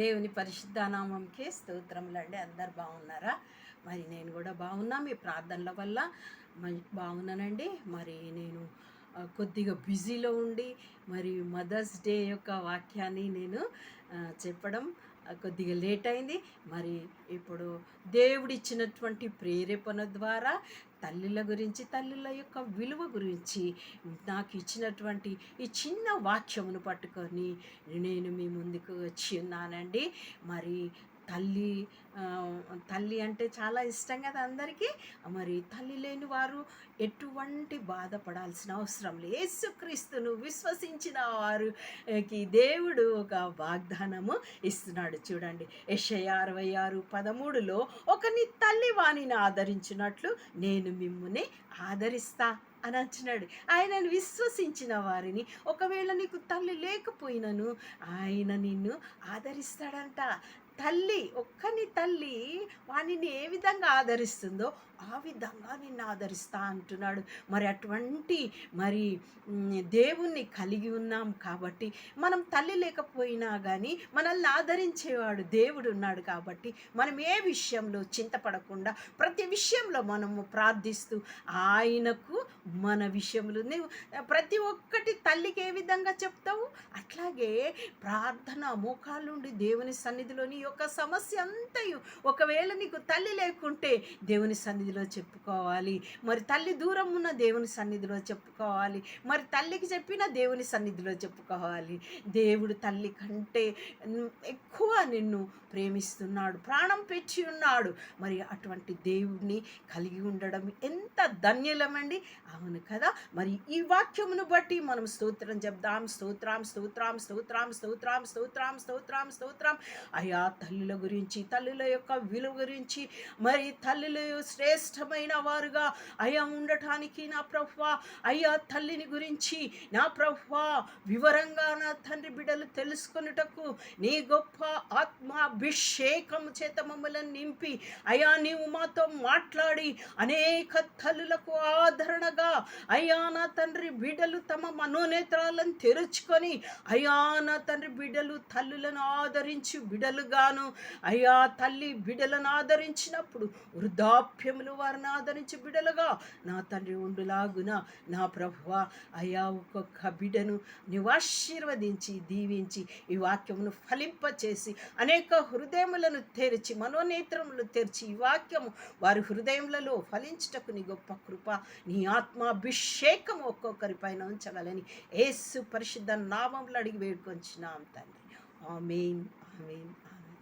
దేవుని పరిశుద్ధానామంకే స్తోత్రములండి. అందరు బాగున్నారా? మరి నేను కూడా బాగున్నా. మీ ప్రార్థనల వల్ల బాగున్నానండి. మరి నేను కొద్దిగా బిజీలో ఉండి మరి మదర్స్ డే యొక్క వాక్యాన్ని నేను చెప్పడం కొద్దిగా లేట్ అయింది. మరి ఇప్పుడు దేవుడిచ్చినటువంటి ప్రేరేపణ ద్వారా తల్లుల గురించి తల్లుల యొక్క విలువ గురించి నాకు ఇచ్చినటువంటి ఈ చిన్న వాక్యమును పట్టుకొని నేను మీ ముందుకు వచ్చి ఉన్నానండి. మరి తల్లి తల్లి అంటే చాలా ఇష్టం కదా అందరికీ. మరి తల్లి లేని వారు ఎటువంటి బాధపడాల్సిన అవసరం లేదు. యేసుక్రీస్తును విశ్వసించిన వారికి దేవుడు ఒక వాగ్దానము ఇస్తున్నాడు. చూడండి ఎస్ఐ అరవై ఆరు పదమూడులో ఒకని తల్లి వాణిని ఆదరించినట్లు నేను మిమ్ముని ఆదరిస్తా అని అంటున్నాడు. ఆయనను విశ్వసించిన వారిని ఒకవేళ నీకు తల్లి లేకపోయినను ఆయన నిన్ను ఆదరిస్తాడంట. తల్లి ఒక్కని తల్లి వానిని ఏ విధంగా ఆదరిస్తుందో ఆ విధంగా నిన్ను ఆదరిస్తా అంటున్నాడు. మరి అటువంటి మరి దేవుణ్ణి కలిగి ఉన్నాం కాబట్టి మనం తల్లి లేకపోయినా కానీ మనల్ని ఆదరించేవాడు దేవుడు ఉన్నాడు కాబట్టి మనం ఏ విషయంలో చింతపడకుండా ప్రతి విషయంలో మనము ప్రార్థిస్తూ ఆయనకు మన విషయంలో నువ్వు ప్రతి ఒక్కటి తల్లికి ఏ విధంగా చెప్తావు? అట్లాగే ప్రార్థన మోకాళ్ళుండి దేవుని సన్నిధిలో నీ యొక్క సమస్య అంతయు. ఒకవేళ నీకు తల్లి లేకుంటే దేవుని సన్నిధి సన్నిధిలో చెప్పుకోవాలి. మరి తల్లి దూరం ఉన్న దేవుని సన్నిధిలో చెప్పుకోవాలి. మరి తల్లికి చెప్పిన దేవుని సన్నిధిలో చెప్పుకోవాలి. దేవుడు తల్లి కంటే ఎక్కువ నిన్ను ప్రేమిస్తున్నాడు ప్రాణం పెంచి ఉన్నాడు. మరి అటువంటి దేవుడిని కలిగి ఉండడం ఎంత ధన్యులమండి? అవును కదా? మరి ఈ వాక్యమును బట్టి మనం స్తోత్రం చెప్దాం. స్తోత్రం స్తోత్రం స్తోత్రం స్తోత్రం స్తోత్రం స్తోత్రం స్తోత్రం. అయా తల్లుల గురించి తల్లుల యొక్క విలువ గురించి మరి తల్లుల శ్రేష్ శ్రేష్టమైన వారుగా. అయా ఉండటానికి నా ప్రభువ అయ్యా తల్లిని గురించి నా ప్రభువ వివరంగా నా తండ్రి బిడ్డలు తెలుసుకొనుటకు నీ గొప్ప ఆత్మాభిషేకము చేత మమ్మల్ని నింపి. అయా నీవు మాతో మాట్లాడి అనేక తల్లులకు ఆదరణగా. అయ్యా నా తండ్రి బిడ్డలు తమ మనోనేత్రాలను తెరుచుకొని. అయ్యా నా తండ్రి బిడ్డలు తల్లులను ఆదరించి బిడలుగాను అయ్యా తల్లి బిడలను ఆదరించినప్పుడు వృద్ధాప్యములు వారిని ఆదరించి బిడలుగా. నా తండ్రి ఉండులాగున నా ప్రభువ అయ్యా ఒక్కొక్క బిడను నివాశీర్వదించి దీవించి ఈ వాక్యమును ఫలింపచేసి అనేక హృదయములను తెరిచి మనోనేత్రములు తెరిచి ఈ వాక్యము వారి హృదయములలో ఫలించుటకు నీ గొప్ప కృప నీ ఆత్మాభిషేకం ఒక్కొక్కరి పైన ఉంచగలని ఏసు పరిశుద్ధ నామంలో అడిగి వేడుకొంచున్నాం తండ్రి. Amen amen amen.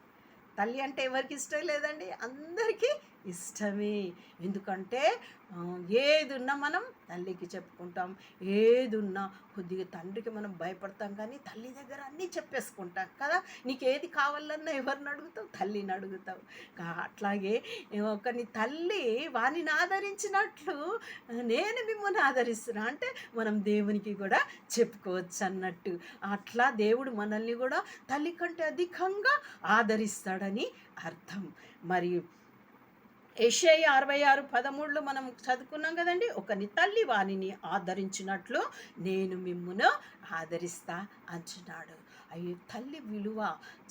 తల్లి అంటే ఎవరికి ఇష్టం లేదండి? అందరికీ ఇష్టమే. ఎందుకంటే ఏదున్నా మనం తల్లికి చెప్పుకుంటాం. ఏదున్నా కొద్దిగా తండ్రికి మనం భయపడతాం కానీ తల్లి దగ్గర అన్నీ చెప్పేసుకుంటాం కదా. నీకు ఏది కావాలన్నా ఎవరిని అడుగుతావు? తల్లిని అడుగుతావు. కా- అట్లాగే ఒకని తల్లి వాణిని ఆదరించినట్లు నేను మిమ్మల్ని ఆదరిస్తున్నా. అంటే మనం దేవునికి కూడా చెప్పుకోవచ్చు అన్నట్టు. అట్లా దేవుడు మనల్ని కూడా తల్లి కంటే అధికంగా ఆదరిస్తాడని అర్థం. మరియు ఏషయ అరవై ఆరు పదమూడులో మనం చదువుకున్నాం కదండి ఒకని తల్లి వాణిని ఆదరించినట్లు నేను మిమ్మును ఆదరిస్తా అంచున్నాడు అయ్యో తల్లి విలువ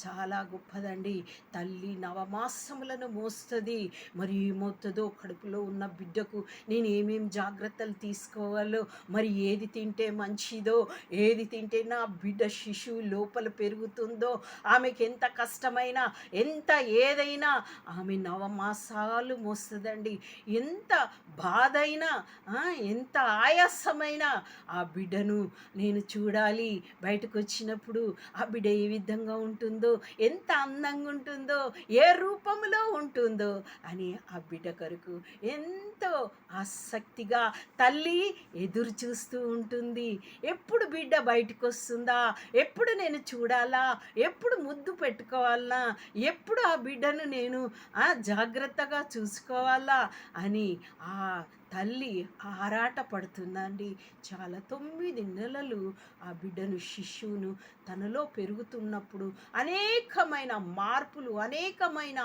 చాలా గొప్పదండి. తల్లి నవమాసములను మోస్తుంది. మరి ఏమవుతుందో కడుపులో ఉన్న బిడ్డకు నేను ఏమేం జాగ్రత్తలు తీసుకోవాలో మరి ఏది తింటే మంచిదో ఏది తింటే నా బిడ్డ శిశువు లోపల పెరుగుతుందో ఆమెకి ఎంత కష్టమైనా ఎంత ఏదైనా ఆమె నవమాసాలు మోస్తుందండి. ఎంత బాధ అయినా ఎంత ఆయాసమైనా ఆ బిడ్డను నేను చూడాలి. బయటకు వచ్చినప్పుడు ఆ బిడ్డ ఏ విధంగా ఉంటుందో ఎంత అందంగా ఉంటుందో ఏ రూపంలో ఉంటుందో అని ఆ బిడ్డ కొరకు ఎంతో ఆసక్తిగా తల్లి ఎదురు చూస్తూ ఉంటుంది. ఎప్పుడు బిడ్డ బయటకు వస్తుందా? ఎప్పుడు నేను చూడాలా? ఎప్పుడు ముద్దు పెట్టుకోవాలా? ఎప్పుడు ఆ బిడ్డను నేను ఆ జాగ్రత్తగా చూసుకోవాలా? అని ఆ తల్లి ఆరాట పడుతుందండి. చాలా తొమ్మిది నెలలు ఆ బిడ్డను శిశువును తనలో పెరుగుతున్నప్పుడు అనేకమైన మార్పులు అనేకమైన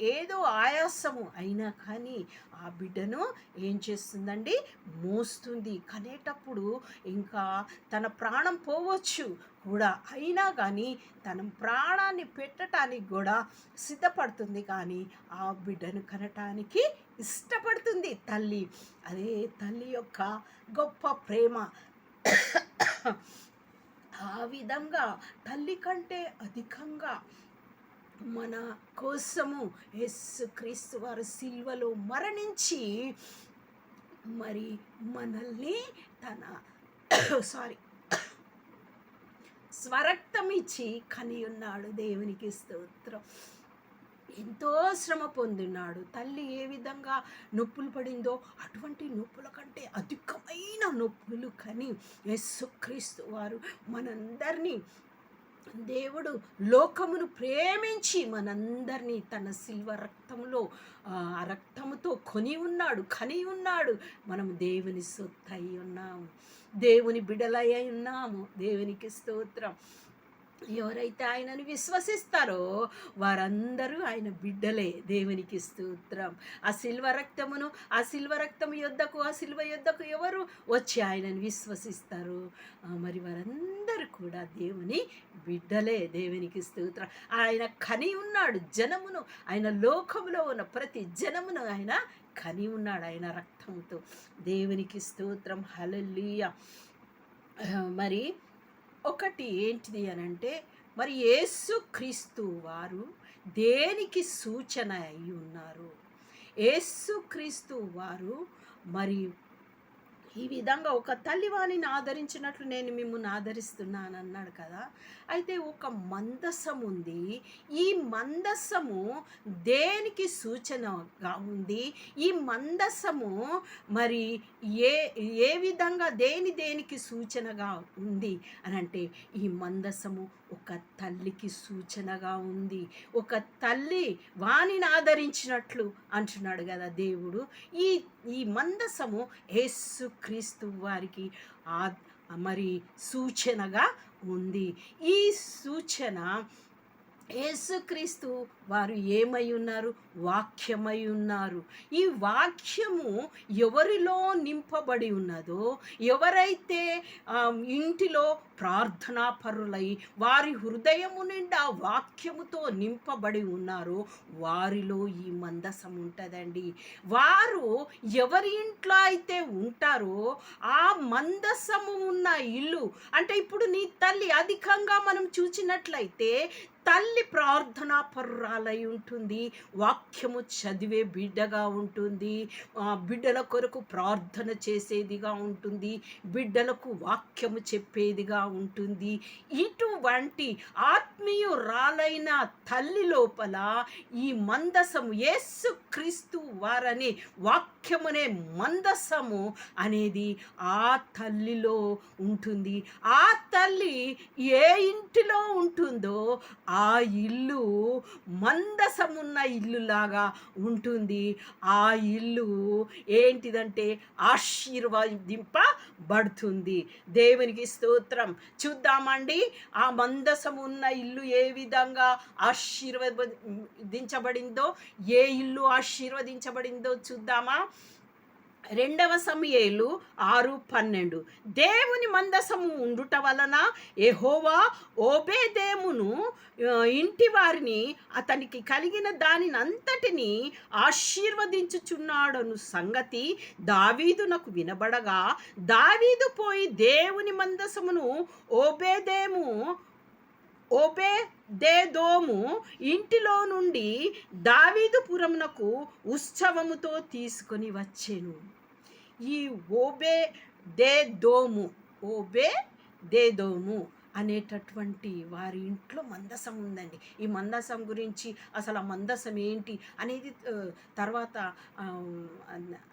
ఏదో ఆయాసము అయినా కానీ ఆ బిడ్డను ఏం చేస్తుందండి? మోస్తుంది. కనేటప్పుడు ఇంకా తన ప్రాణం పోవచ్చు. కూడా. అయినా కానీ తన ప్రాణాన్ని పెట్టడానికి కూడా సిద్ధపడుతుంది. కానీ ఆ బిడ్డను కనటానికి ఇష్టపడుతుంది తల్లి. అదే తల్లి యొక్క గొప్ప ప్రేమ. ఆ విధంగా తల్లి కంటే అధికంగా మన కోసము యస్సు క్రీస్తు వారు సిల్వలో మరణించి మరి మనల్ని తన సారీ స్వరక్తం ఇచ్చి కనియున్నాడు దేవునికి స్తోత్రం. ఎంతో శ్రమ పొందినాడు తల్లి ఏ విధంగా నొప్పులు పడిందో అటువంటి నొప్పుల కంటే అధికమైన నొప్పులు కని యేసుక్రీస్తు వారు మనందరినీ దేవుడు లోకమును ప్రేమించి మనందరినీ తన సిల్వ రక్తంలో ఆ రక్తముతో కొని ఉన్నాడు కని ఉన్నాడు. మనం దేవుని సొత్తయి ఉన్నాము. దేవుని బిడలై ఉన్నాము. దేవునికి స్తోత్రం. ఎవరైతే ఆయనను విశ్వసిస్తారో వారందరూ ఆయన బిడ్డలే దేవునికి స్తోత్రం. ఆ శిల్వ రక్తమును ఆ శిల్వ రక్తము యొద్దకు ఆ శిల్వ యొద్దకు ఎవరు వచ్చి ఆయనను విశ్వసిస్తారు? మరి వారందరూ కూడా దేవుని బిడ్డలే దేవునికి స్తోత్రం. ఆయన కని ఉన్నాడు జనమును ఆయన లోకములో ఉన్న ప్రతి జనమును ఆయన కని ఉన్నాడు ఆయన రక్తంతో దేవునికి స్తోత్రం. హలల్లియ. మరి ఒకటి ఏంటిది అని అంటే మరి యేసు క్రీస్తు వారు దేనికి సూచన అయి ఉన్నారు? యేసు క్రీస్తు వారు మరి ఈ విధంగా ఒక తల్లివాణిని ఆదరించినట్లు నేను మిమ్మల్ని ఆదరిస్తున్నాను అన్నాడు కదా. అయితే ఒక మందసం ఉంది. ఈ మందసము దేనికి సూచనగా ఉంది? ఈ మందసము మరి ఏ ఏ విధంగా దేని దేనికి సూచనగా ఉంది? అని అంటే ఈ మందసము ఒక తల్లికి సూచనగా ఉంది. ఒక తల్లి వాణిని ఆదరించినట్లు అంటున్నాడు కదా దేవుడు. ఈ ఈ మందసము యేసు క్రీస్తు వారికి ఆ మరి సూచనగా ఉంది. ఈ సూచన యేసుక్రీస్తు వారు ఏమై ఉన్నారు? వాక్యమై ఉన్నారు. ఈ వాక్యము ఎవరిలో నింపబడి ఉన్నదో ఎవరైతే ఇంటిలో ప్రార్థనా పరులై వారి హృదయము నిండా వాక్యముతో నింపబడి ఉన్నారో వారిలో ఈ మందసం ఉంటుందండి. వారు ఎవరి ఇంట్లో అయితే ఉంటారో ఆ మందసము ఉన్న ఇల్లు అంటే ఇప్పుడు నీ తల్లి అధికంగా మనం చూసినట్లయితే తల్లి ప్రార్థనా పర్రాలై ఉంటుంది. వాక్యము చదివే బిడ్డగా ఉంటుంది. బిడ్డల కొరకు ప్రార్థన చేసేదిగా ఉంటుంది. బిడ్డలకు వాక్యము చెప్పేదిగా ఉంటుంది. ఇటువంటి ఆత్మీయురాలైన తల్లి లోపల ఈ మందసము యేసు క్రీస్తు వాక్ వాక్యమునే మందసము అనేది ఆ తల్లిలో ఉంటుంది. ఆ తల్లి ఏ ఇంటిలో ఉంటుందో ఆ ఇల్లు మందసమున్న ఇల్లులాగా ఉంటుంది. ఆ ఇల్లు ఏంటిదంటే ఆశీర్వదింపబడుతుంది. దేవునికి స్తోత్రం. చూద్దామండి. ఆ మందసం ఉన్న ఇల్లు ఏ విధంగా ఆశీర్వదించబడిందో ఏ ఇల్లు ఆశీర్వదించబడిందో చూద్దామా? రెండవ సమయేలు ఆరు పన్నెండు. దేవుని మందసము ఉండుట వలన ఎహోవా ఓబేదేమును ఇంటి వారిని అతనికి కలిగిన దానిని అంతటిని ఆశీర్వదించుచున్నాడను సంగతి దావీదునకు వినబడగా దావీదు పోయి దేవుని మందసమును ఓబేదేము ఓబే దేదోము ఇంటిలో నుండి దావీదుపురమునకు ఉత్సవముతో తీసుకొని వచ్చాను. ఈ ఓబే దేదోము ఓబే దేదోము అనేటటువంటి వారి ఇంట్లో మందసం ఉందండి. ఈ మందసం గురించి అసలు ఆ మందసం ఏంటి అనేది తర్వాత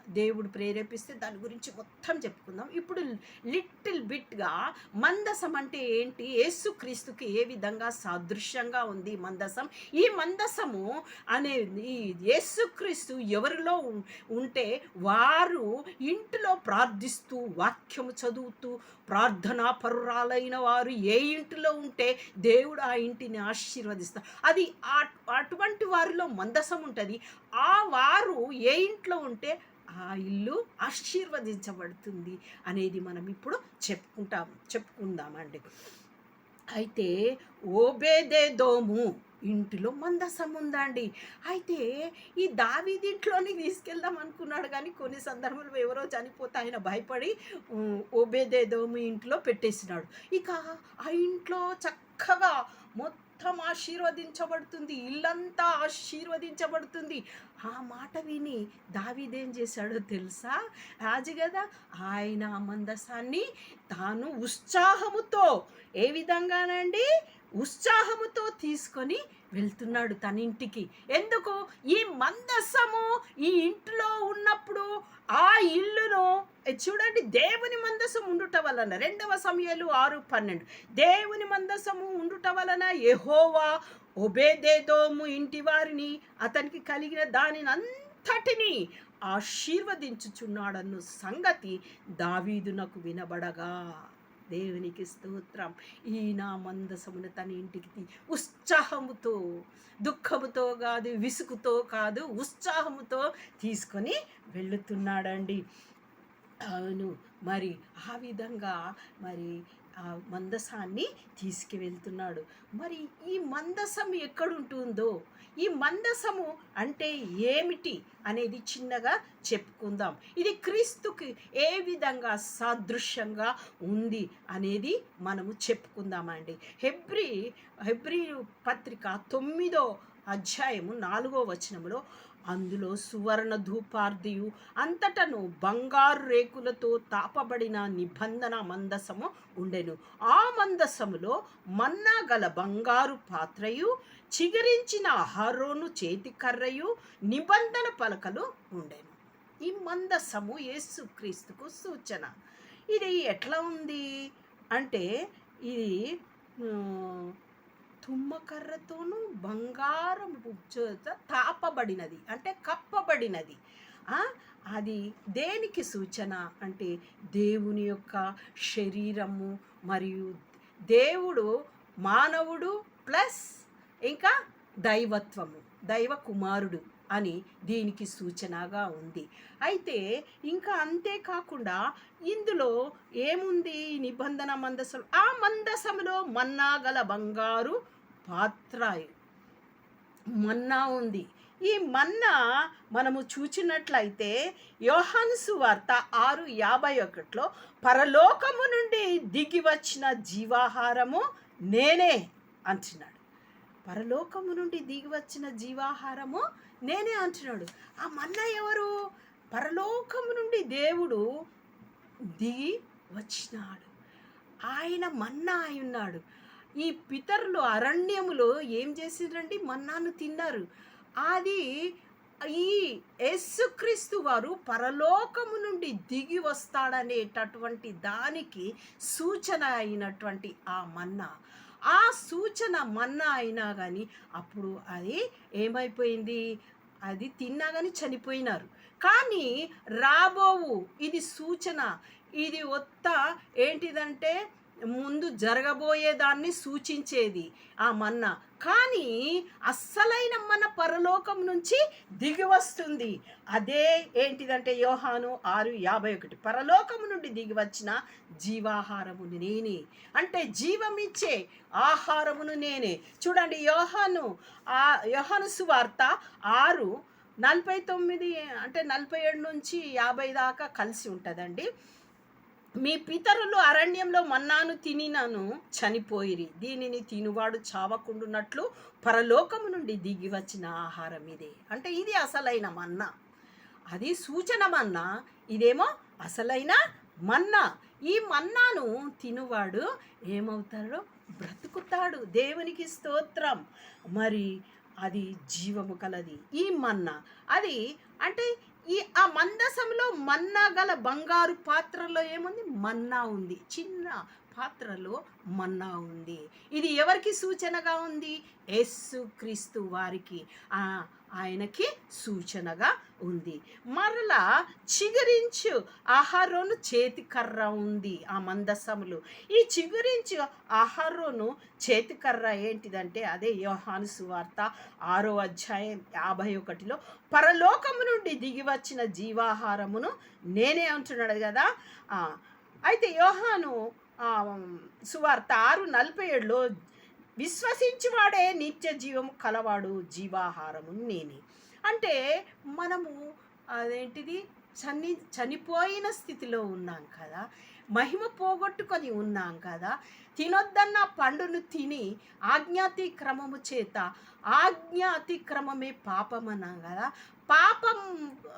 దేవుడు ప్రేరేపిస్తే దాని గురించి మొత్తం చెప్పుకుందాం. ఇప్పుడు లిటిల్ బిట్గా మందసం అంటే ఏంటి? యేసుక్రీస్తుకి ఏ విధంగా సాదృశ్యంగా ఉంది మందసం? ఈ మందసము అనే ఈ యేసుక్రీస్తు ఎవరిలో ఉం- ఉంటే వారు ఇంటిలో ప్రార్థిస్తూ వాక్యము చదువుతూ ప్రార్థనా పరురాలైన వారు ఏ ఇంటిలో ఉంటే దేవుడు ఆ ఇంటిని ఆశీర్వదిస్తారు. అది అటువంటి వారిలో మందసం ఉంటుంది. ఆ వారు ఏ ఇంట్లో ఉంటే ఆ ఇల్లు ఆశీర్వదించబడుతుంది అనేది మనం ఇప్పుడు చెప్పుకుంటాం చెప్పుకుందామండి. అయితే ఓబేదేదోము ఇంటిలో మందసం ఉందండి. అయితే ఈ దావీదింట్లోని తీసుకెళ్దాం అనుకున్నాడు కానీ కొన్ని సందర్భంలో ఎవరో చనిపోతే ఆయన భయపడి ఓబేదేదో మీ ఇంట్లో పెట్టేసినాడు. ఇక ఆ ఇంట్లో చక్కగా మొత్తం మొత్తం ఆశీర్వదించబడుతుంది. ఇల్లంతా ఆశీర్వదించబడుతుంది. ఆ మాట విని దావీదేం చేశాడో తెలుసా? రాజు కదా ఆయన ఆ మందసాన్ని తాను ఉత్సాహముతో ఏ విధంగానండి? ఉత్సాహముతో తీసుకొని వెళ్తున్నాడు తన ఇంటికి. ఎందుకు? ఈ మందస్సము ఈ ఇంట్లో ఉన్నప్పుడు ఆ ఇల్లును చూడండి దేవుని మందసం ఉండుట వలన రెండవ సమయాలు ఆరు పన్నెండు. దేవుని మందసము ఉండుట వలన ఎహోవా ఒబేదేదోము ఇంటి వారిని అతనికి కలిగిన దానిని అంతటిని ఆశీర్వదించుచున్నాడన్న సంగతి దావీదునకు వినబడగా. దేవునికి స్తోత్రం. ఈ నా మందసమును తన ఇంటికి ఉత్సాహముతో దుఃఖముతో కాదు విసుగుతో కాదు ఉత్సాహముతో తీసుకొని వెళుతున్నాడండి అవును. మరి ఆ విధంగా మరి మందసాన్ని తీసుకువెళ్తున్నాడు. మరి ఈ మందసం ఎక్కడుంటుందో? ఈ మందసము అంటే ఏమిటి అనేది చిన్నగా చెప్పుకుందాం. ఇది క్రీస్తుకి ఏ విధంగా సాదృశ్యంగా ఉంది అనేది మనము చెప్పుకుందామండి. హెబ్రి హెబ్రి పత్రిక తొమ్మిదో అధ్యాయము నాలుగో వచనములో అందులో సువర్ణ ధూపార్దియు అంతటను బంగారు రేకులతో తాపబడిన నిబంధన మందసము ఉండెను. ఆ మందసములో మన్నా గల బంగారు పాత్రయు చిగురించిన హరోను చేతి కర్రయు నిబంధన పలకలు ఉండెను. ఈ మందసము యేసుక్రీస్తుకు సూచన. ఇది ఎట్లా ఉంది? అంటే ఇది తుమ్మకర్రతోనూ బంగారం చేత తాపబడినది. అంటే కప్పబడినది. అది దేనికి సూచన? అంటే దేవుని యొక్క శరీరము మరియు దేవుడు మానవుడు ప్లస్ ఇంకా దైవత్వము దైవ కుమారుడు. అని దీనికి సూచనగా ఉంది. అయితే ఇంకా అంతేకాకుండా ఇందులో ఏముంది? నిబంధన మందసం ఆ మందసంలో మన్నా గల బంగారు పాత్ర మన్నా ఉంది. ఈ మన్నా మనము చూచినట్లయితే యోహాన్సు వార్త ఆరు యాభై ఒకటిలో పరలోకము నుండి దిగి వచ్చిన జీవాహారము నేనే అంటున్నాడు. పరలోకము నుండి దిగి వచ్చిన జీవాహారము నేనే అంటున్నాడు. ఆ మన్నా ఎవరు? పరలోకము నుండి దేవుడు దిగి వచ్చినాడు. ఆయన మన్నా అయి ఉన్నాడు. ఈ పితరులు అరణ్యములో ఏం చేసిండ్రండి మన్నాను తిన్నారు. అది ఈ యేసుక్రీస్తు వారు పరలోకము నుండి దిగి వస్తాడనేటటువంటి దానికి సూచన అయినటువంటి ఆ మన్నా. ఆ సూచన మన్నా అయినా కానీ అప్పుడు అది ఏమైపోయింది? అది తిన్నా కానీ చనిపోయినారు. కానీ రాబోవు ఇది సూచన ఇది ఒత్త ఏంటిదంటే ముందు జరగబోయేదాన్ని సూచించేది ఆ మన్నా. కానీ అస్సలైన మన పరలోకం నుంచి దిగి వస్తుంది. అదే ఏంటిదంటే యోహాను ఆరు యాభై ఒకటి. పరలోకము నుండి దిగి వచ్చిన జీవాహారమును నేనే. అంటే జీవమిచ్చే ఆహారమును నేనే. చూడండి యోహాను ఆ యోహాను సువార్త ఆరు నలభై తొమ్మిది అంటే నలభై ఏడు నుంచి యాభై దాకా కలిసి ఉంటుందండి. మీ పితరులు అరణ్యంలో మన్నాను తినినను చనిపోయిరి. దీనిని తినువాడు చావకుండునట్లు పరలోకము నుండి దిగి వచ్చిన ఆహారం ఇదే. అంటే ఇది అసలైన మన్నా. అది సూచన మన్నా. ఇదేమో అసలైన మన్నా. ఈ మన్నాను తినువాడు ఏమవుతాడో? బ్రతుకుతాడు. దేవునికి స్తోత్రం. మరి అది జీవము కలది. ఈ మన్నా. అది అంటే ఈ ఆ మందసంలో మన్నా గల బంగారు పాత్రలో ఏముంది? మన్నా ఉంది. చిన్న పాత్రలో మన్నా ఉంది. ఇది ఎవరికి సూచనగా ఉంది? యేసు క్రీస్తు వారికి ఆయనకి సూచనగా ఉంది. మరలా చిగురించు ఆహారోను చేతికర్ర ఉంది ఆ మందసములు. ఈ చిగురించు ఆహారోను చేతికర్ర ఏంటిదంటే అదే యోహాను సువార్త ఆరో అధ్యాయం యాభై ఒకటిలో పరలోకము నుండి దిగి వచ్చిన జీవాహారమును నేనే అంటున్నాడు కదా. అయితే యోహాను సువార్త ఆరు నలభై ఏడులో విశ్వసించువాడే నిత్య జీవము కలవాడు జీవాహారము నేనే. అంటే మనము అదేంటిది? చని చనిపోయిన స్థితిలో ఉన్నాం కదా. మహిమ పోగొట్టుకొని ఉన్నాం కదా. తినొద్దన్న పండును తిని ఆజ్ఞాతిక్రమము చేత ఆజ్ఞాతిక్రమమే పాపం అన్నాం కదా. పాపం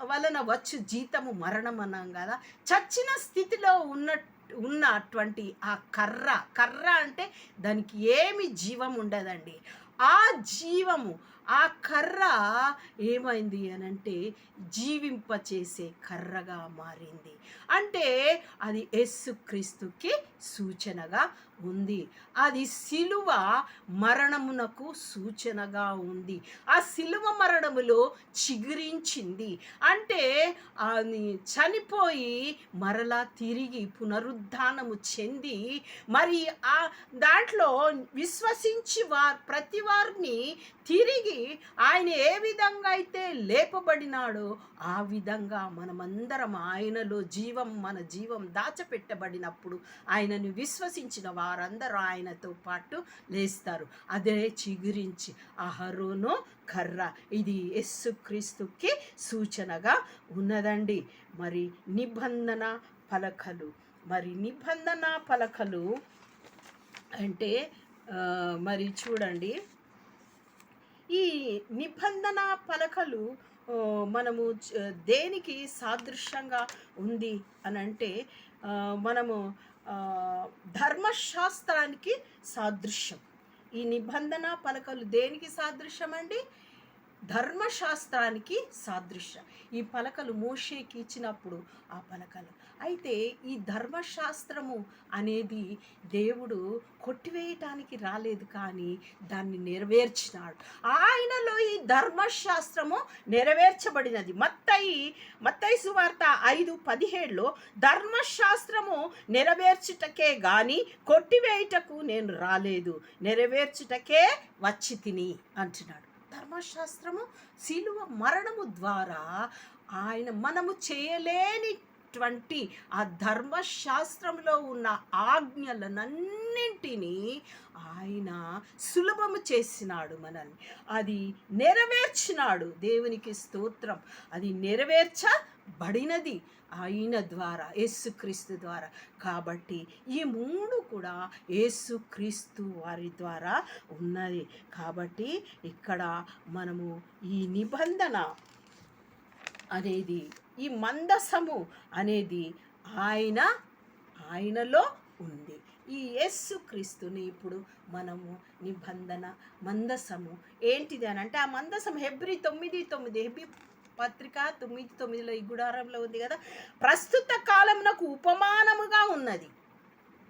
వలన వచ్చు జీతము మరణం అన్నాం కదా. చచ్చిన స్థితిలో ఉన్న ఉన్నటువంటి ఆ కర్ర కర్ర అంటే దానికి ఏమి జీవం ఉండదండి. ఆ జీవము ఆ కర్ర ఏమైంది అని అంటే జీవింపచేసే కర్రగా మారింది. అంటే అది యేసుక్రీస్తుకి సూచనగా ఉంది. అది శిలువ మరణమునకు సూచనగా ఉంది. ఆ శిలువ మరణములో చిగురించింది. అంటే అది చనిపోయి మరలా తిరిగి పునరుద్ధానము చెంది మరి ఆ దాంట్లో విశ్వసించి వారు ప్రతి వారిని తిరిగి ఆయన ఏ విధంగా అయితే లేపబడినాడో ఆ విధంగా మనమందరం ఆయనలో జీవం మన జీవం దాచపెట్టబడినప్పుడు ఆయనను విశ్వసించిన వారు వారందరూ ఆయనతో పాటు లేస్తారు. అదే చిగురించి అహరోను కర్ర ఇది యస్సుక్రీస్తుకి సూచనగా ఉన్నదండి. మరి నిబంధన పలకలు మరి నిబంధన పలకలు అంటే మరి చూడండి. ఈ నిబంధన పలకలు మనము దేనికి సాదృశ్యంగా ఉంది అని అంటే మనము ధర్మశాస్త్రానికి సాదృశ్యం. ఈ నిబంధన పలకలు దేనికి సాదృశ్యం అండి ధర్మశాస్త్రానికి సాదృశ్య. ఈ పలకలు మోషేకి ఇచ్చినప్పుడు ఆ పలకలు. అయితే ఈ ధర్మశాస్త్రము అనేది దేవుడు కొట్టివేయటానికి రాలేదు కానీ దాన్ని నెరవేర్చినాడు. ఆయనలో ఈ ధర్మశాస్త్రము నెరవేర్చబడినది. మత్తయి మత్తయి సువార్త ఐదు పదిహేడులో ధర్మశాస్త్రము నెరవేర్చుటకే గాని కొట్టివేయుటకు నేను రాలేదు. నెరవేర్చుటకే వచ్చి తిని అంటున్నాడు. ధర్మశాస్త్రము శిలువ మరణము ద్వారా ఆయన మనము చేయలేనిటువంటి ఆ ధర్మశాస్త్రంలో ఉన్న ఆజ్ఞలనన్నింటినీ ఆయన సులభము చేసినాడు మనల్ని. అది నెరవేర్చినాడు దేవునికి స్తోత్రం. అది నెరవేర్చ బడినది ఆయన ద్వారా యేసుక్రీస్తు ద్వారా. కాబట్టి ఈ మూడు కూడా యేసుక్రీస్తు వారి ద్వారా ఉన్నది. కాబట్టి ఇక్కడ మనము ఈ నిబంధన అనేది ఈ మందసము అనేది ఆయన ఆయనలో ఉంది. ఈ యేసు క్రీస్తుని ఇప్పుడు మనము నిబంధన మందసము ఏంటిది అని అంటే ఆ మందసం హెబ్రి తొమ్మిది తొమ్మిది హెబ్రి పత్రిక తొమ్మిది తొమ్మిదిలో ఈ గుడారంలో ఉంది కదా. ప్రస్తుత కాలమునకు ఉపమానముగా ఉన్నది.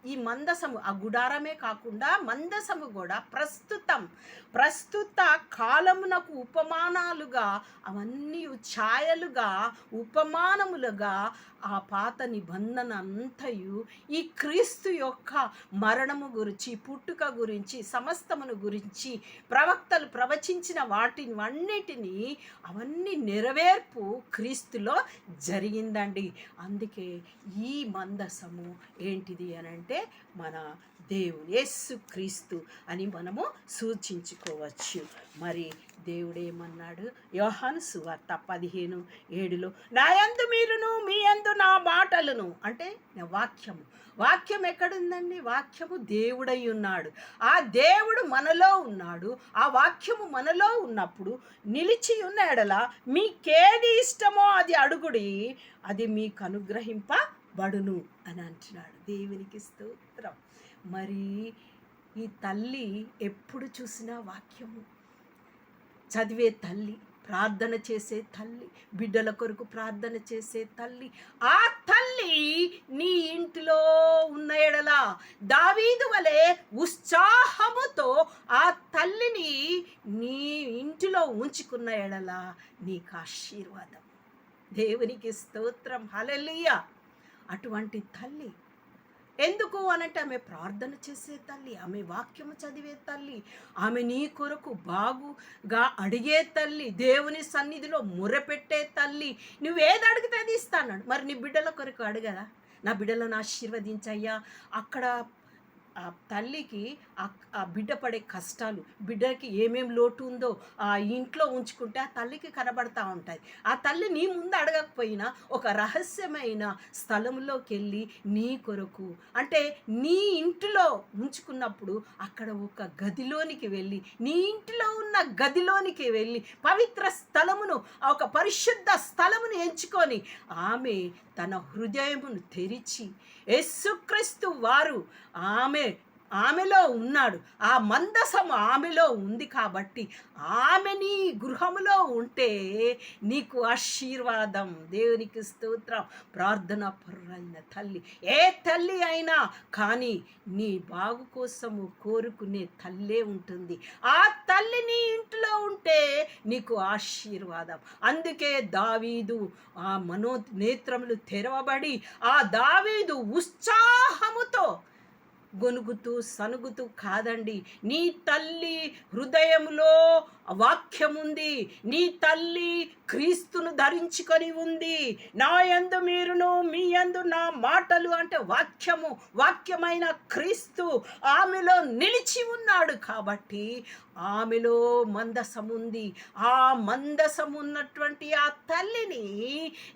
ఈ మందసము ఆ గుడారమే కాకుండా మందసము కూడా ప్రస్తుతం ప్రస్తుత కాలమునకు ఉపమానాలుగా అవన్నీ ఛాయలుగా ఉపమానములుగా ఆ పాత నిబంధన అంతయు ఈ క్రీస్తు యొక్క మరణము గురించి పుట్టుక గురించి సమస్తమును గురించి ప్రవక్తలు ప్రవచించిన వాటిని అన్నిటినీ అవన్నీ నెరవేర్పు క్రీస్తులో జరిగిందండి. అందుకే ఈ మందసము ఏంటిది అని అంటే మన దేవుడు యేసు క్రీస్తు అని మనము సూచించుకోవచ్చు. మరి దేవుడేమన్నాడు? యోహాను సువార్త పదిహేను ఏడులో నా యందు మీరును మీ యందు నా మాటలను అంటే నా వాక్యము. వాక్యం ఎక్కడుందండి? వాక్యము దేవుడై ఉన్నాడు. ఆ దేవుడు మనలో ఉన్నాడు. ఆ వాక్యము మనలో ఉన్నప్పుడు నిలిచి ఉన్న ఎడల మీకేది ఇష్టమో అది అడుగుడి అది మీకు అనుగ్రహింప బడును అని అంటున్నాడు. దేవునికి స్తోత్రం. మరి ఈ తల్లి ఎప్పుడు చూసినా వాక్యము? చదివే తల్లి ప్రార్థన చేసే తల్లి బిడ్డల కొరకు ప్రార్థన చేసే తల్లి ఆ తల్లి నీ ఇంటిలో ఉన్న ఎడలా దావీదు వలె ఉత్సాహముతో ఆ తల్లిని నీ ఇంటిలో ఉంచుకున్న ఎడలా నీకు ఆశీర్వాదం. దేవునికి స్తోత్రం. హలలియా అటువంటి తల్లి. ఎందుకు అనంటే ఆమె ప్రార్థన చేసే తల్లి ఆమె వాక్యము చదివే తల్లి ఆమె నీ కొరకు బాగుగా అడిగే తల్లి దేవుని సన్నిధిలో మురపెట్టే తల్లి. నువ్వేది అడిగితే అది ఇస్తాను మరి నీ బిడ్డల కొరకు అడగదా నా బిడ్డలను ఆశీర్వదించయ్యా. అక్కడ ఆ తల్లికి ఆ బిడ్డ పడే కష్టాలు బిడ్డకి ఏమేం లోటు ఉందో ఆ ఇంట్లో ఉంచుకుంటే ఆ తల్లికి కనబడతా ఉంటాయి. ఆ తల్లి నీ ముందు అడగకపోయినా ఒక రహస్యమైన స్థలంలోకి వెళ్ళి నీ కొరకు అంటే నీ ఇంటిలో ఉంచుకున్నప్పుడు అక్కడ ఒక గదిలోనికి వెళ్ళి నీ ఇంటిలో ఉన్న గదిలోనికి వెళ్ళి పవిత్ర స్థలమును ఒక పరిశుద్ధ స్థలమును ఎంచుకొని ఆమె తన హృదయమును తెరిచి యేసుక్రీస్తు వారు ఆమె ఆమెలో ఉన్నాడు. ఆ మందసము ఆమెలో ఉంది కాబట్టి ఆమె నీ గృహములో ఉంటే నీకు ఆశీర్వాదం దేవునికి స్తోత్రం ప్రార్థన పరులైన తల్లి. ఏ తల్లి అయినా కానీ నీ బాగు కోసము కోరుకునే తల్లే ఉంటుంది. ఆ తల్లి నీ ఇంట్లో ఉంటే నీకు ఆశీర్వాదం. అందుకే దావీదు ఆ మనో నేత్రములు తెరవబడి ఆ దావీదు ఉత్సాహముతో గొనుగుతూ సనుగుతూ కాదండి. నీ తల్లి హృదయంలో వాక్యముంది. నీ తల్లి క్రీస్తును ధరించుకొని ఉంది. నా యందు మీరును మీ యందు నా మాటలు అంటే వాక్యము వాక్యమైన క్రీస్తు ఆమెలో నిలిచి ఉన్నాడు కాబట్టి ఆమెలో మందసం ఉంది ఆ మందసం ఉన్నటువంటి ఆ తల్లిని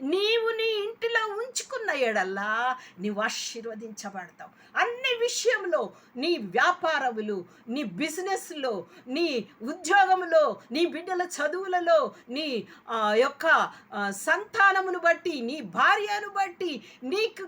నీవు నీ ఇంటిలో ఉంచుకున్న ఎడల్లా నీవు ఆశీర్వదించబడతావు. అన్ని విషయంలో నీ వ్యాపారములు నీ బిజినెస్లో నీ ఉద్యోగంలో నీ బిడ్డల చదువులలో నీ ఆ, యొక్క సంతానమును బట్టి నీ భార్యను బట్టి నీకు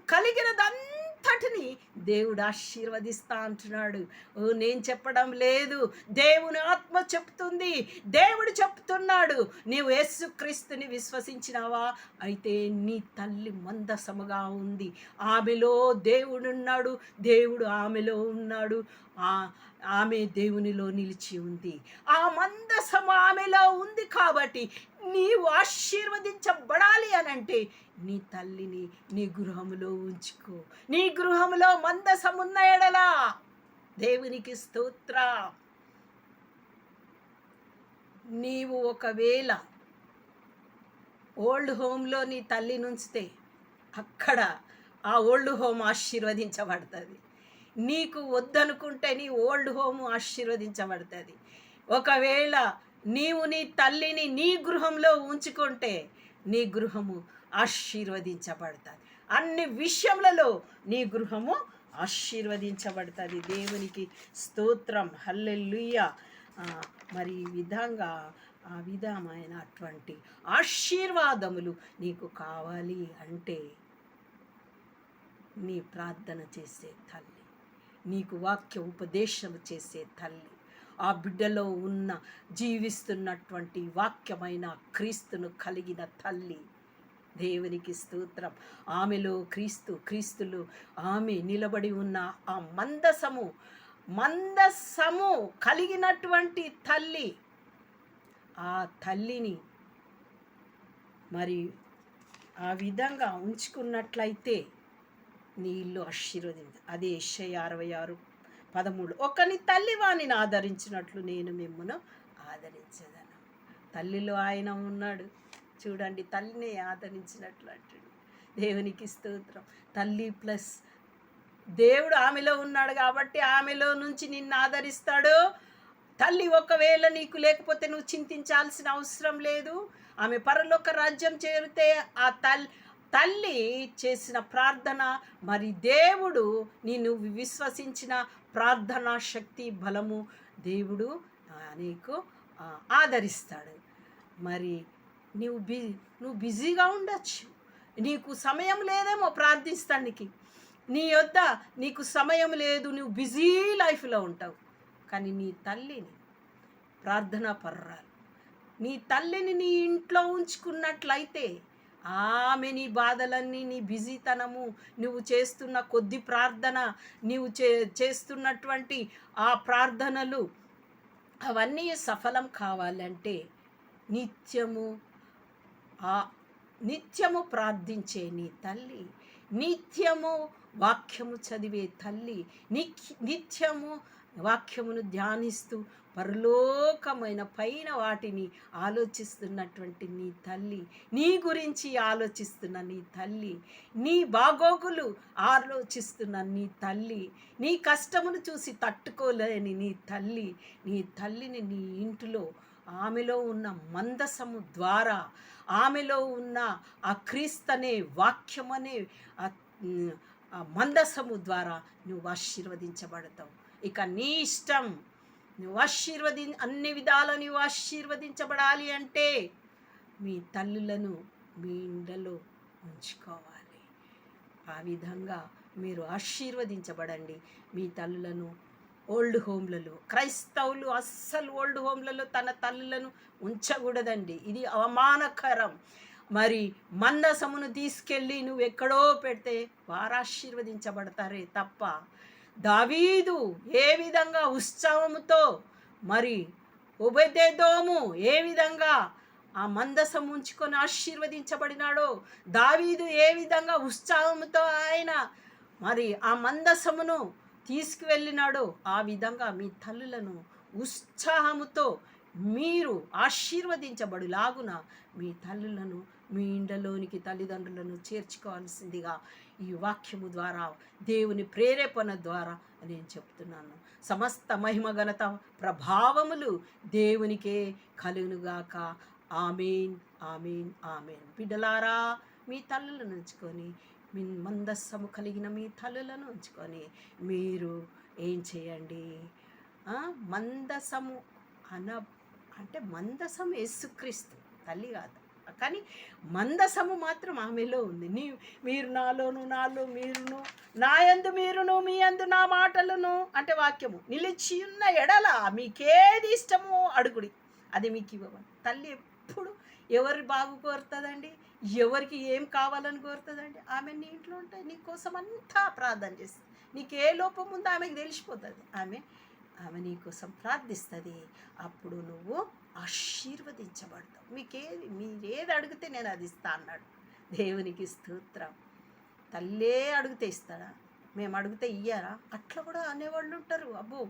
అంతటిని దేవుడు ఆశీర్వదిస్తా అంటున్నాడు. ఓ నేను చెప్పడం లేదు. దేవుని ఆత్మ చెప్తుంది. దేవుడు చెప్తున్నాడు. నీవు యేసుక్రీస్తుని విశ్వసించినావా? అయితే నీ తల్లి మందసముగా ఉంది. ఆమెలో దేవుడున్నాడు. దేవుడు ఆమెలో ఉన్నాడు. ఆ ఆమె దేవునిలో నిలిచి ఉంది. ఆ మందసము ఆమెలో ఉంది కాబట్టి నీవు ఆశీర్వదించబడాలి అని అంటే నీ తల్లిని నీ గృహములో ఉంచుకో. నీ గృహములో మందసమున్న ఎడలా దేవునికి స్తోత్ర. నీవు ఒకవేళ ఓల్డ్ హోమ్లో నీ తల్లి నుంచితే అక్కడ ఆ ఓల్డ్ హోమ్ ఆశీర్వదించబడుతుంది. నీకు వద్దనుకుంటే నీ ఓల్డ్ హోమ్ ఆశీర్వదించబడుతుంది. ఒకవేళ నీవు నీ తల్లిని నీ గృహంలో ఉంచుకుంటే నీ గృహము ఆశీర్వదించబడుతుంది. అన్ని విషయములలో నీ గృహము ఆశీర్వదించబడుతుంది. దేవునికి స్తోత్రం. హల్లెల్లుయ్య మరి ఈ విధంగా ఆ విధమైన అటువంటి ఆశీర్వాదములు నీకు కావాలి అంటే నీ ప్రార్థన చేసే తల్లి. నీకు వాక్య ఉపదేశం చేసే తల్లి. ఆ బిడ్డలో ఉన్న జీవిస్తున్నటువంటి వాక్యమైన క్రీస్తును కలిగిన తల్లి. దేవునికి స్తోత్రం. ఆమెలో క్రీస్తు క్రీస్తులు ఆమె నిలబడి ఉన్న ఆ మందసము మందసము కలిగినటువంటి తల్లి. ఆ తల్లిని మరి ఆ విధంగా ఉంచుకున్నట్లయితే నీ ఇల్లు అది అదే అరవై ఆరు పదమూడు. ఒకని తల్లి వాణిని ఆదరించినట్లు నేను మిమ్మను ఆదరించదను. తల్లిలో ఆయన ఉన్నాడు. చూడండి తల్లిని ఆదరించినట్లు అంటాడు దేవునికి స్తోత్రం. తల్లి ప్లస్ దేవుడు ఆమెలో ఉన్నాడు కాబట్టి ఆమెలో నుంచి నిన్ను ఆదరిస్తాడు. తల్లి ఒకవేళ నీకు లేకపోతే నువ్వు చింతించాల్సిన అవసరం లేదు. ఆమె పరలోక రాజ్యం చేరితే ఆ తల్లి తల్లి చేసిన ప్రార్థన మరి దేవుడు నిన్ను విశ్వసించిన ప్రార్థనా శక్తి బలము దేవుడు నీకు ఆదరిస్తాడు. మరి నువ్వు బి నువ్వు బిజీగా ఉండొచ్చు. నీకు సమయం లేదేమో ప్రార్థిస్తానికి. నీ యొద్ద నీకు సమయం లేదు నువ్వు బిజీ లైఫ్లో ఉంటావు. కానీ నీ తల్లిని ప్రార్థన పర్రాలు నీ తల్లిని నీ ఇంట్లో ఉంచుకున్నట్లయితే ఆమె నీ బాధలన్నీ నీ బిజీతనము నువ్వు చేస్తున్న కొద్ది ప్రార్థన నీవు చే చేస్తున్నటువంటి ఆ ప్రార్థనలు అవన్నీ సఫలం కావాలంటే నిత్యము ఆ నిత్యము ప్రార్థించే నీ తల్లి నిత్యము వాక్యము చదివే తల్లి నిత్యము వాక్యమును ధ్యానిస్తూ పరలోకమైన పైన వాటిని ఆలోచిస్తున్నటువంటి నీ తల్లి నీ గురించి ఆలోచిస్తున్న నీ తల్లి నీ బాగోగులు ఆలోచిస్తున్న నీ తల్లి నీ కష్టమును చూసి తట్టుకోలేని నీ తల్లి నీ తల్లిని నీ ఇంటిలో ఆమెలో ఉన్న మందసము ద్వారా ఆమెలో ఉన్న ఆ క్రీస్తనే వాక్యమనే మందసము ద్వారా నువ్వు ఆశీర్వదించబడతావు. ఇక నీ ఇష్టం నువ్వు ఆశీర్వది అన్ని విధాల నువ్వు ఆశీర్వదించబడాలి అంటే మీ తల్లులను మీ ఇండలో ఉంచుకోవాలి. ఆ విధంగా మీరు ఆశీర్వదించబడండి. మీ తల్లులను ఓల్డ్ హోమ్లలో క్రైస్తవులు అస్సలు ఓల్డ్ హోమ్లలో తన తల్లులను ఉంచకూడదండి. ఇది అవమానకరం. మరి మందసమును తీసుకెళ్ళి నువ్వు ఎక్కడో పెడితే వారు ఆశీర్వదించబడతారే తప్ప దావీదు ఏ విధంగా ఉత్సవముతో మరి ఉబెదేదోము ఏ విధంగా ఆ మందసం ఉంచుకొని ఆశీర్వదించబడినాడో దావీదు ఏ విధంగా ఉత్సాహంతో ఆయన మరి ఆ మందసమును తీసుకువెళ్ళినాడో ఆ విధంగా మీ తల్లులను ఉత్సాహముతో మీరు ఆశీర్వదించబడులాగున మీ తల్లులను మీ ఇండలోనికి తల్లిదండ్రులను చేర్చుకోవాల్సిందిగా ఈ వాక్యము ద్వారా దేవుని ప్రేరేపణ ద్వారా నేను చెప్తున్నాను. సమస్త మహిమ ఘనత ప్రభావములు దేవునికే కలుగునుగాక. Amen amen amen. బిడ్డలారా మీ తల్లులను ఉంచుకొని మీ మందస్సము కలిగిన మీ తల్లులను ఉంచుకొని మీరు ఏం చేయండి? మందసము అన అంటే మందసం యేసుక్రీస్తు తల్లి కాదు. కానీ మందసము మాత్రం ఆమెలో ఉంది. నీ మీరు నాలోను నాలో మీరును నా యందు మీరును మీ యందు నా మాటలను అంటే వాక్యము. నిలిచి ఉన్న ఎడల మీకేది ఇష్టమో అడుగుడి. అది మీకు ఇవ్వమని. తల్లి ఎప్పుడు ఎవరి బాగు కోరుతుందండి? ఎవరికి ఏం కావాలని కోరుతుందండి? ఆమె నీ ఇంట్లో ఉంటే నీ కోసం అంతా ప్రార్థన చేస్తుంది. నీకు ఏ లోపం ఉందో ఆమెకు తెలిసిపోతుంది. ఆమె ఆమె నీ కోసం ప్రార్థిస్తుంది. అప్పుడు నువ్వు ఆశీర్వదించబడతాం మీకేది మీరేది అడిగితే నేను అది ఇస్తా అన్నాడు. దేవునికి స్తోత్రం. తల్లే అడిగితే ఇస్తాడా? మేము అడిగితే ఇయ్యారా? అట్లా కూడా అనేవాళ్ళు ఉంటారు. అబ్బో!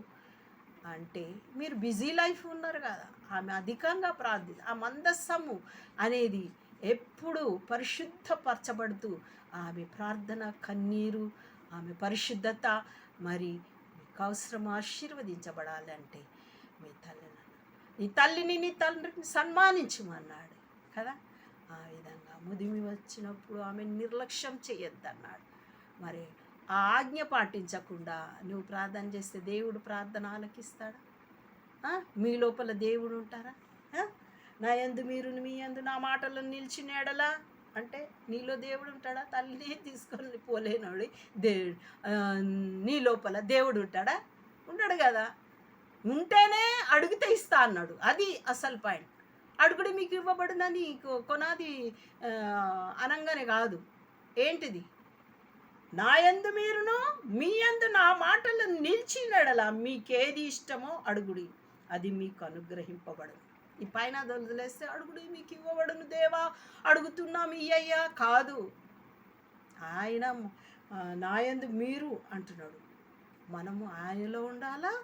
అంటే మీరు బిజీ లైఫ్ ఉన్నారు కదా. ఆమె అధికంగా ప్రార్థి ఆ మందస్సము అనేది ఎప్పుడు పరిశుద్ధపరచబడుతూ ఆమె ప్రార్థన కన్నీరు ఆమె పరిశుద్ధత మరి మీకు అవసరం ఆశీర్వదించబడాలంటే మీ తల్లి నీ తల్లిని నీ తండ్రిని సన్మానించమన్నాడు కదా? ఆ విధంగా ముదిమి వచ్చినప్పుడు ఆమె నిర్లక్ష్యం చేయొద్దన్నాడు. మరి ఆ ఆజ్ఞ పాటించకుండా నువ్వు ప్రార్థన చేస్తే దేవుడు ప్రార్థన ఆలకిస్తాడా? మీ లోపల దేవుడు ఉంటారా? నా యందు మీరు మీ యందు నా మాటలను నిలిచి నేడలా అంటే నీలో దేవుడు ఉంటాడా? తల్లిని తీసుకొని పోలేనోడి దేవుడు నీ లోపల దేవుడు ఉంటాడా? ఉండడు కదా? ఉంటేనే అడిగితే ఇస్తా అన్నాడు. అది అసలు పాయింట్. అడుగుడు మీకు ఇవ్వబడునని కొ- కొనాది అనంగానే కాదు. ఏంటిది? నా ఎందు మీరును మీ యందు నా మాటలు నిలిచినడలా మీకేది ఇష్టమో అడుగుడి. అది మీకు అనుగ్రహింపబడదు ఈ పైన వదిలేస్తే అడుగుడి మీకు ఇవ్వబడును దేవా. అడుగుతున్నాం ఇయ్యయ్యా కాదు. ఆయన నాయందు నా మీరు అంటున్నాడు. మనము ఆయనలో ఉండాలా?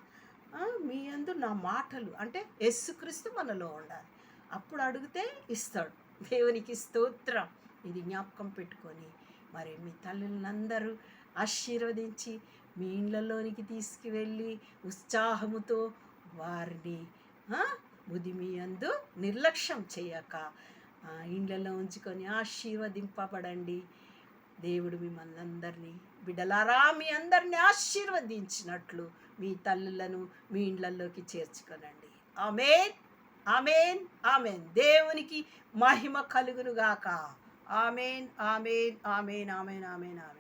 మీ అందు నా మాటలు. అంటే యస్సుక్రీస్తు మనలో ఉండాలి. అప్పుడు అడిగితే ఇస్తాడు. దేవునికి స్తోత్రం. ఇది జ్ఞాపకం పెట్టుకొని మరి మీ తల్లులందరూ ఆశీర్వదించి మీ ఇండ్లలోనికి తీసుకువెళ్ళి ఉత్సాహముతో వారిని బుద్ధి మీ అందు నిర్లక్ష్యం చేయక ఇండ్లలో ఉంచుకొని ఆశీర్వదింపబడండి. దేవుడు మిమ్మల్ని అందరినీ బిడ్డలారా మీ అందరిని ఆశీర్వదించినట్లు మీ తల్లులను మీ ఇండ్లల్లోకి చేర్చుకొనండి. ఆమెన్. ఆమెన్. ఆమెన్. దేవునికి మహిమ కలుగునుగాక. Amen amen. Amen. Amen. Amen. Amen.